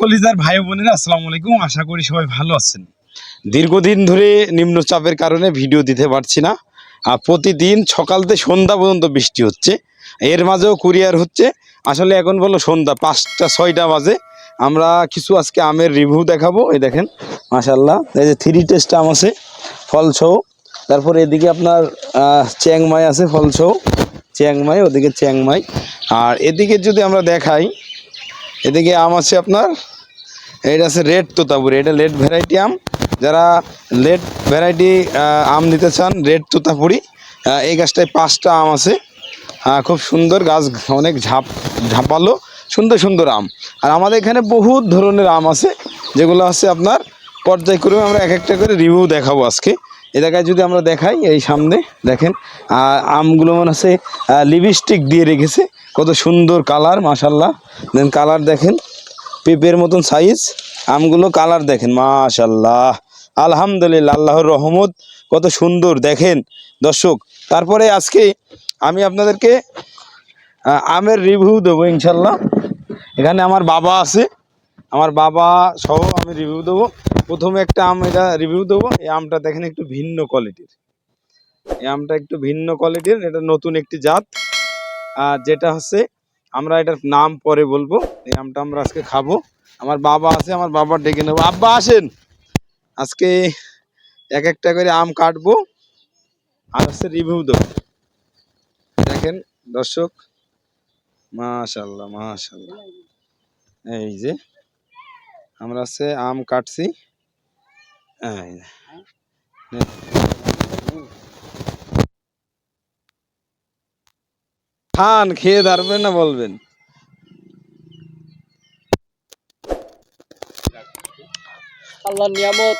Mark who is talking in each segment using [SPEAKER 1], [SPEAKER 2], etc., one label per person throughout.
[SPEAKER 1] কলিজার ভাই বোনেরা, আসসালামু আলাইকুম। আশা করি সবাই ভালো আছেন। দীর্ঘদিন ধরে নিম্নচাপের কারণে ভিডিও দিতে পারছি না। আর প্রতিদিন সকাল থেকে সন্ধ্যা পর্যন্ত বৃষ্টি হচ্ছে। এর মাঝেও কুরিয়ার হচ্ছে। আসলে এখন বলো সন্ধ্যা পাঁচটা, ছয়টা বাজে। আমরা কিছু আজকে আমের রিভিউ দেখাবো। এই দেখেন মাশাল্লাহ এই যে থ্রি টেস্ট আম আছে, ফল সহ তারপর এদিকে আপনার চ্যাংমাই আছে, ফল সহ চ্যাংমাই, ওদিকে চ্যাংমাই। আর এদিকে যদি আমরা দেখাই, এদিকে আম আছে আপনার এটা আছে রেড তোতাপুরি, এটা লেট ভ্যারাইটি আম। যারা লেট ভ্যারাইটি আম নিতে চান, রেড তোতাপুরি এই গাছটায় পাঁচটা আম আছে। খুব সুন্দর গাছ, অনেক ঝাপ, ঝাঁপালো, সুন্দর সুন্দর আম। আর আমাদের এখানে বহুত ধরনের আম আছে, যেগুলো আছে আপনার পর্যায়ক্রমে আমরা এক একটা করে রিভিউ দেখাবো আজকে। এ জায়গায় যদি আমরা দেখাই, এই সামনে দেখেন আমগুলো মনে হচ্ছে লিপস্টিক দিয়ে রেখেছে। কত সুন্দর কালার মাশাল্লাহ দেন কালার দেখেন পেঁপের মতন সাইজ আমগুলো কালার দেখেন মাশাল্লাহ আলহামদুলিল্লাহ, আল্লাহর রহমত। কত সুন্দর, দেখেন। দর্শক, তারপরে আজকে আমি আপনাদেরকে আমের রিভিউ দেবো ইনশাল্লাহ এখানে আমার বাবা আছে। আমার বাবা সহ আমি রিভিউ দেবো। প্রথমে একটা আম এটা রিভিউ দেবো। এই আমটা দেখেন একটু ভিন্ন কোয়ালিটির এই আমটা একটু ভিন্ন কোয়ালিটির এটা নতুন একটি জাত। আর যেটা হচ্ছে আমরা এটার নাম পরে বলব। এই আমটা আমরা আজকে খাব। আমার বাবা আছে, আমার বাবা ডেকে নেব। আব্বা, আসেন। আজকে এক একটা করে আম কাটবো। আর হচ্ছে রিভিউ দেবো। দেখেন, দর্শক। মাশাল্লাহ মাশাল্লাহ। এই যে, আমরা হচ্ছে আম কাটছি। এই খান খেয়ে দাঁড়বেন না বলবেন।
[SPEAKER 2] আল্লাহর নিয়ামত।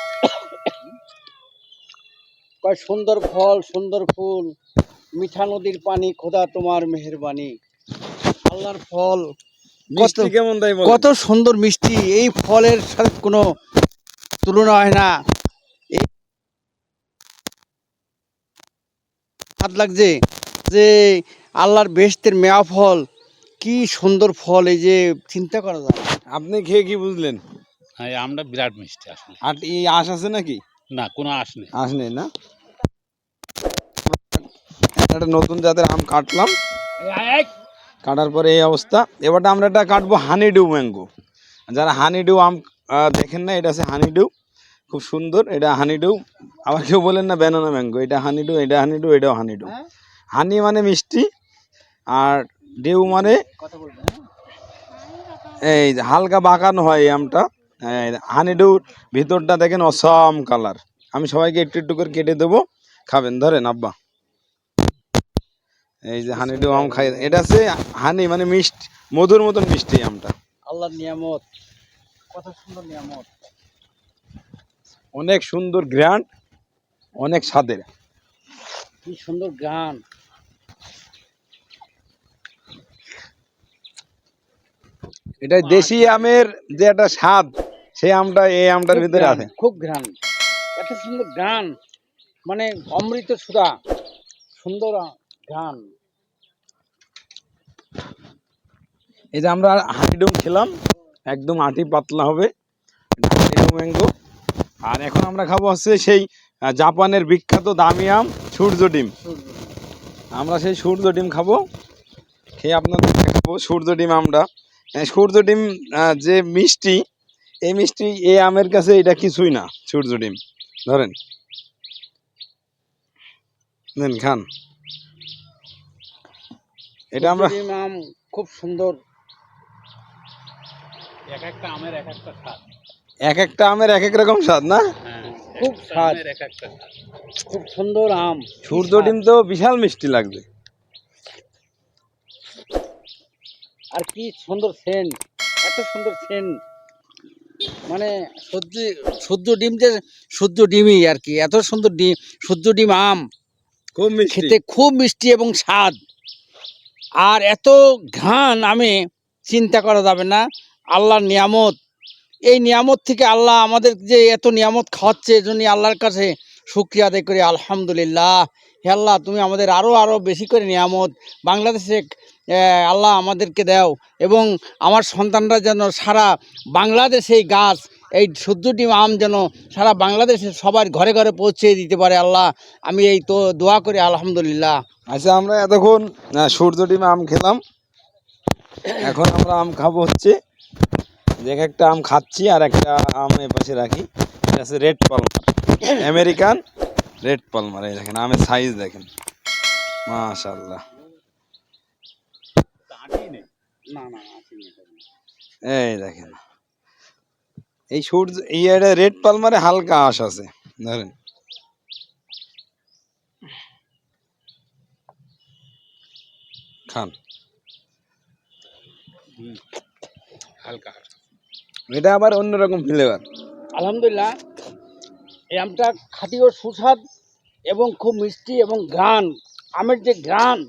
[SPEAKER 2] কয় সুন্দর ফল সুন্দর ফুল মিঠা নদীর পানি খোদা তোমার মেহেরবানি। আল্লাহর ফল
[SPEAKER 1] মিষ্টি কেমন
[SPEAKER 2] কত সুন্দর মিষ্টি এই ফলের সাথে কোনো তুলনা হয় না। হাত লাগছে যে আল্লাহর বেহেশতের মেয়া ফল কি সুন্দর ফল এই যে চিন্তা করা যায়।
[SPEAKER 1] আপনি খেয়ে কি বুঝলেন?
[SPEAKER 3] হ্যাঁ এই আমটা বিরাট মিষ্টি আসলে।
[SPEAKER 1] আর এই আশ আছে নাকি?
[SPEAKER 3] না কোনো আশ নেই।
[SPEAKER 1] আশ নেই না? একটা নতুন জাতের আম কাটলাম। কাটার পরে এই অবস্থা। এবারটা আমরা এটা কাটবো হানি ডিউ ম্যাঙ্গো। যারা হানি ডিউ আম দেখেন না এটা আছে হানি ডিউ খুব সুন্দর এটা হানি ডিউ আবার কেউ বলেন না ব্যানানা ম্যাঙ্গো এটা হানি ডিউ এটা হানি ডিউ এটাও হানি ডিউ
[SPEAKER 2] হ্যাঁ?
[SPEAKER 1] হানি মানে মিষ্টি আর ডিউ মানে এই যে হালকা বাঁকানো হয় এই আমটা। হানি ডিউর ভিতরটা দেখেন অসম কালার। আমি সবাইকে একটু একটু করে কেটে দেবো। খাবেন ধরেন আব্বা। এই যে হানি ডিউ আম খাই এটা আছে হানি মানে মিষ্টি মধুর মতন মিষ্টি আমটা।
[SPEAKER 2] আল্লাহর নিয়ামত। কত সুন্দর নিয়ামত।
[SPEAKER 1] অনেক সুন্দর গ্র্যান্ড অনেক স্বাদের।
[SPEAKER 2] কি সুন্দর গান
[SPEAKER 1] এটা দেশি আমের যে একটা স্বাদ সেই আমটা এই আমটার ভিতরে আছে।
[SPEAKER 2] খুব ঘ্রাণ। এত সুন্দর গান মানে অমৃত সুধা সুন্দর গান
[SPEAKER 1] এই যে আমরা হানি ডিম খেলাম একদম আটি পাতলা হবে ম্যাঙ্গো। আর এখন আমরা খাব হচ্ছে সেই জাপানের বিখ্যাত দামি আম সূর্য ডিম। আমরা সেই সূর্য ডিম খাব খেয়ে আপনাদের দেখাবো সূর্য ডিম আমরা সূর্য ডিম যে মিষ্টি এই মিষ্টি এই আমের কাছে এটা কিছুই না সূর্য ডিম। ধরেন। নেন খান। এটা আমরা
[SPEAKER 2] আম খুব সুন্দর।
[SPEAKER 3] এক একটা আমের এক একটা স্বাদ।
[SPEAKER 1] এক একটা আমের এক এক রকম স্বাদ না?
[SPEAKER 3] হ্যাঁ
[SPEAKER 2] খুব
[SPEAKER 3] এক একটা
[SPEAKER 2] স্বাদ।
[SPEAKER 3] আমের এক একটা স্বাদ।
[SPEAKER 2] খুব সুন্দর আম।
[SPEAKER 1] সূর্য ডিম তো বিশাল মিষ্টি লাগবে।
[SPEAKER 2] আর কি সুন্দর সেন এত সুন্দর সেন। মানে সূর্য সূর্য ডিম যে সূর্য ডিমই আর কি এত সুন্দর ডিম সূর্য ডিম আম।
[SPEAKER 1] খুব
[SPEAKER 2] খেতে খুব মিষ্টি এবং স্বাদ। আর এত ঘ্রাণ আমি চিন্তা করা যাবে না আল্লাহর নিয়ামত। এই নিয়ামত থেকে আল্লাহ আমাদের যে এত নিয়ামত খাওয়াচ্ছে জন্য আল্লাহর কাছে শুক্রিয়া আদায় করি আলহামদুলিল্লাহ। হে আল্লাহ তুমি আমাদের আরও আরও বেশি করে নিয়ামত। বাংলাদেশে আল্লাহ আমাদেরকে দাও। এবং আমার সন্তানরা যেন সারা বাংলাদেশে এই গাছ, এই সূর্যটি আম যেন সারা বাংলাদেশে সবার ঘরে ঘরে পৌঁছে দিতে পারে আল্লাহ। আমি এই তো দোয়া করি, আলহামদুলিল্লাহ।
[SPEAKER 1] আচ্ছা আমরা এতক্ষণ সূর্য ডিমে আম খেলাম। এখন আমরা আম খাব হচ্ছে যে একটা আম খাচ্ছি আর একটা আম এ পাশে রাখি। এটা আছে red Palmer, American red Palmer, এই দেখেন, আমের সাইজ দেখেন। মাশাল্লাহ
[SPEAKER 2] না না
[SPEAKER 1] এই দেখেন। এই সূর্য এই রেড পালমারে হালকা আশ আছে ধরেন। খান।
[SPEAKER 3] হালকা
[SPEAKER 1] এটা আবার অন্যরকম ফ্লেভার
[SPEAKER 2] আলহামদুলিল্লাহ এই আমটা খাঁটি ও সুস্বাদ এবং খুব মিষ্টি এবং ঘ্রাণ। আমের যে ঘ্রাণ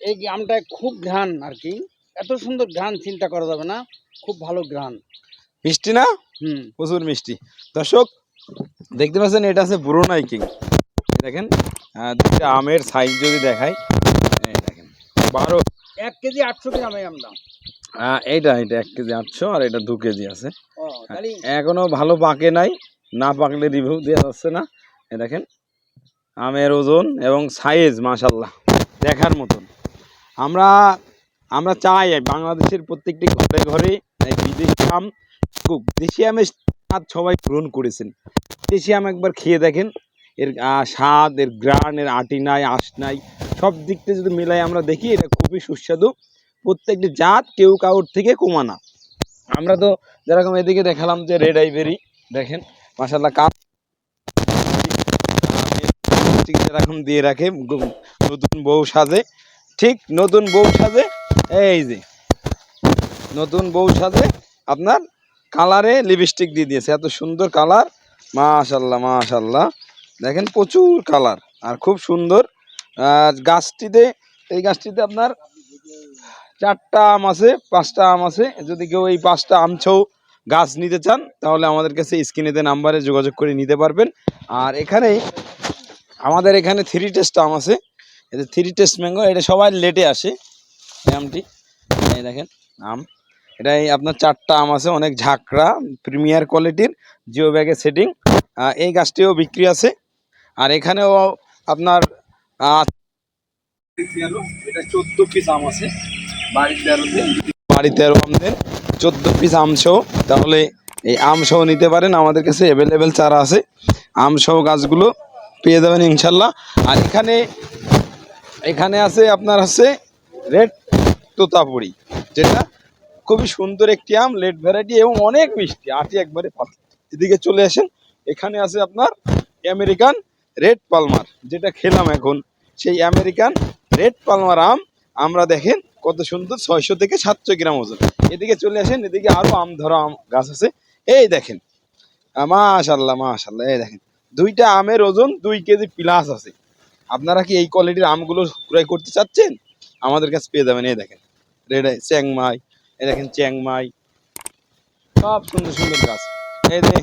[SPEAKER 2] এই আমটায় খুব ঘ্রাণ আর কি। এত সুন্দর ঘ্রাণ চিন্তা করা যাবে না খুব ভালো ঘ্রাণ।
[SPEAKER 1] মিষ্টি না?
[SPEAKER 2] হুম।
[SPEAKER 1] প্রচুর মিষ্টি। দর্শক দেখতে পাচ্ছেন এটা আছে ব্রুনাই কিং। দেখেন দুইটা আমের সাইজ যদি দেখাই দেখেন বারো।
[SPEAKER 2] এক কেজি আটশো গ্রাম এই আমটা
[SPEAKER 1] এইটা এটা এক কেজি আটশো আর এটা দু কেজি আছে।
[SPEAKER 2] ও
[SPEAKER 1] এখনও ভালো পাকে নাই না পাকলে রিভিউ দেওয়া যাচ্ছে না। এ দেখেন আমের ওজন এবং সাইজ মাশাল্লাহ দেখার মতন। আমরা আমরা চাই বাংলাদেশের প্রত্যেকটি ঘরে ঘরে এই বিদেশি আম দেশি আমের স্বাদ সবাই পূরণ করেছেন। দেশি আম একবার খেয়ে দেখেন, এর স্বাদ, এর গ্রান এর আটি নাই, আঁশ নাই, সব দিক থেকে যদি মিলাই আমরা দেখি, এটা খুবই সুস্বাদু। প্রত্যেকটি জাত কেউ কাউর থেকে কমানা আমরা তো যেরকম এদিকে দেখালাম যে রেড আইভেরি দেখেন মাসাল্লাহ কাপ যেরকম দিয়ে রাখে, নতুন বউ সাজে, ঠিক নতুন বউ সাজে এই যে, নতুন বউ সাজে আপনার কালারে লিপস্টিক দিয়ে দিয়েছে। এত সুন্দর কালার। মাশাল্লাহ মাশাল্লাহ দেখেন প্রচুর কালার। আর খুব সুন্দর। গাছটিতে, এই গাছটিতে আপনার চারটা আম আছে, পাঁচটা আম আছে। যদি কেউ এই পাঁচটা আমছৌ গাছ নিতে চান, তাহলে আমাদের কাছে স্ক্রিনেতে নাম্বারে যোগাযোগ করে নিতে পারবেন। আর এখানে, আমাদের এখানে থ্রি টেস্ট আম আছে। এটা থ্রি টেস্ট ম্যাঙ্গো এটা সবাই লেটে আসে। আমটি দেখেন, আম। এটাই আপনার চারটা আম আছে, অনেক ঝাঁকড়া, প্রিমিয়ার কোয়ালিটির, জিও ব্যাগে সেটিং। এই গাছটিও বিক্রি আছে। আর এখানেও আপনার এটা চোদ্দ পিস আম আছে বাড়িতে তেরোতে বাড়িতে তেরো আমদের চোদ্দ পিস আম সহ, তাহলে এই আম সহ নিতে পারেন। আমাদের কাছে অ্যাভেলেবেল চারা আছে। আম সহ গাছগুলো পেয়ে যাবেন ইনশাল্লাহ। আর এখানে এখানে আছে আপনার আছে রেড তোতাপুরি, যেটা খুবই সুন্দর একটি আম লেট ভ্যারাইটি এবং অনেক মিষ্টি। আটি একবারে পাতলা। এদিকে চলে আসেন। এখানে আছে আপনার আমেরিকান রেড পালমার যেটা খেলাম এখন। সেই আমেরিকান রেড পালমার আম, আমরা দেখেন কত সুন্দর, ছয়শো থেকে সাতশো গ্রাম ওজন। এদিকে চলে আসেন, এদিকে আরও আম ধরা আম গাছ আছে। এই দেখেন। মাশাল্লাহ মাশাল্লাহ এই দেখেন। দুইটা আমের ওজন দুই কেজি প্লাস আছে। আপনারা কি এই কোয়ালিটির আমগুলো ক্রয় করতে চাচ্ছেন? আমাদের কাছে পেয়ে যাবেন, এই দেখেন। রেড চ্যাংমাই এই দেখেন চ্যাংমাই সব সুন্দর সুন্দর গাছ। এই যে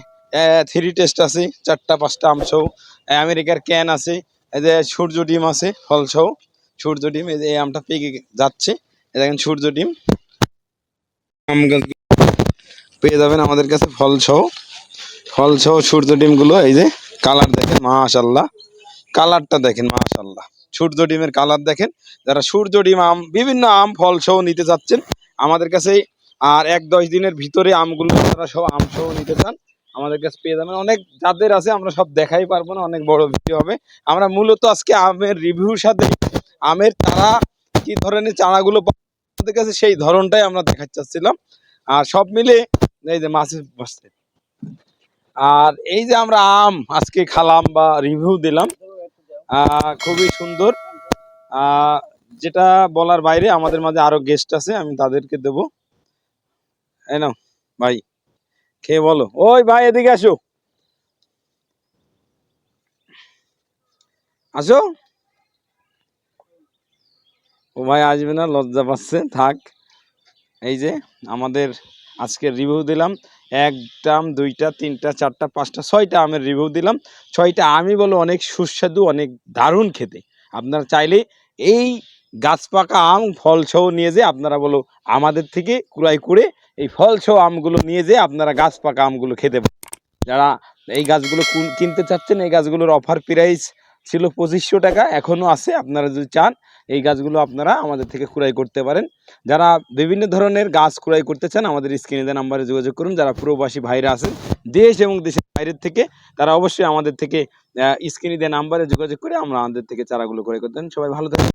[SPEAKER 1] থ্রি টেস্ট আছে, চারটা, পাঁচটা আম সহ আমেরিকার ক্যান আছে, এই যে সূর্য ডিম আছে, ফল সহ সূর্য ডিম, এই যে এই আমটা পেকে যাচ্ছে। এই দেখেন সূর্য ডিম। আম পেয়ে যাবেন আমাদের কাছে ফল সহ ফল সহ সূর্য ডিমগুলো, এই যে কালার দেখেন মাশাল্লাহ কালারটা দেখেন মাশাল্লাহ সূর্য ডিমের কালার দেখেন। যারা সূর্য ডিম আম, বিভিন্ন আম, ফল সহ নিতে চাচ্ছেন আমাদের কাছে আর এক দশ দিনের ভিতরে আমগুলো যারা সব আম সহ নিতে চান, আমাদের কাছে পেয়ে যাবেন। অনেক যাদের আছে, আমরা সব দেখাই পারব না, অনেক বড় ভিডিও হবে। আমরা মূলত আজকে আমের রিভিউর সাথে, আমের চারা, কি ধরনের চারাগুলো আমাদের কাছে, সেই ধরনটাই আমরা দেখাতে চাচ্ছিলাম। আর সব মিলে, এই যে মাছের বসছে আর এই যে আমরা আম আজকে খালাম বা রিভিউ দিলাম খুবই সুন্দর। যেটা বলার বাইরে আমাদের মাঝে আরও গেস্ট আছে, আমি তাদেরকে দেবো। এই ভাই, খেয়ে বলো। ওই ভাই, এদিকে আসো। আসো। ও ভাই আসবে না, লজ্জা পাচ্ছে, থাক। এই যে, আমাদের আজকে রিভিউ দিলাম। একটা আম দুইটা, তিনটা, চারটা, পাঁচটা, ছয়টা আমের রিভিউ দিলাম। ছয়টা আমি বলো অনেক সুস্বাদু, অনেক দারুণ খেতে। আপনারা চাইলে এই গাছ পাকা আম, ফল সহ নিয়ে যেয়ে আপনারা বলো আমাদের থেকে ক্রয় করে এই ফল সহ আমগুলো নিয়ে যেয়ে আপনারা গাছ পাকা আমগুলো খেতে পারেন। যারা এই গাছগুলো কুন- কিনতে চাচ্ছেন, এই গাছগুলোর অফার প্রাইস ছিল পঁচিশশো টাকা, এখনও আছে, আপনারা যদি চান, এই গাছগুলো আপনারা আমাদের থেকে ক্রয় করতে পারেন। যারা বিভিন্ন ধরনের গাছ ক্রয় করতে চান, আমাদের স্ক্রিনে নাম্বারে যোগাযোগ করুন, যারা প্রবাসী ভাইরা আছেন, দেশ এবং দেশের বাইরের থেকে, তারা অবশ্যই আমাদের থেকে স্ক্রিনে দেওয়া নাম্বারে যোগাযোগ করে আমরা আমাদের থেকে চারাগুলো ক্রয় করতে সবাই ভালো থাকবেন।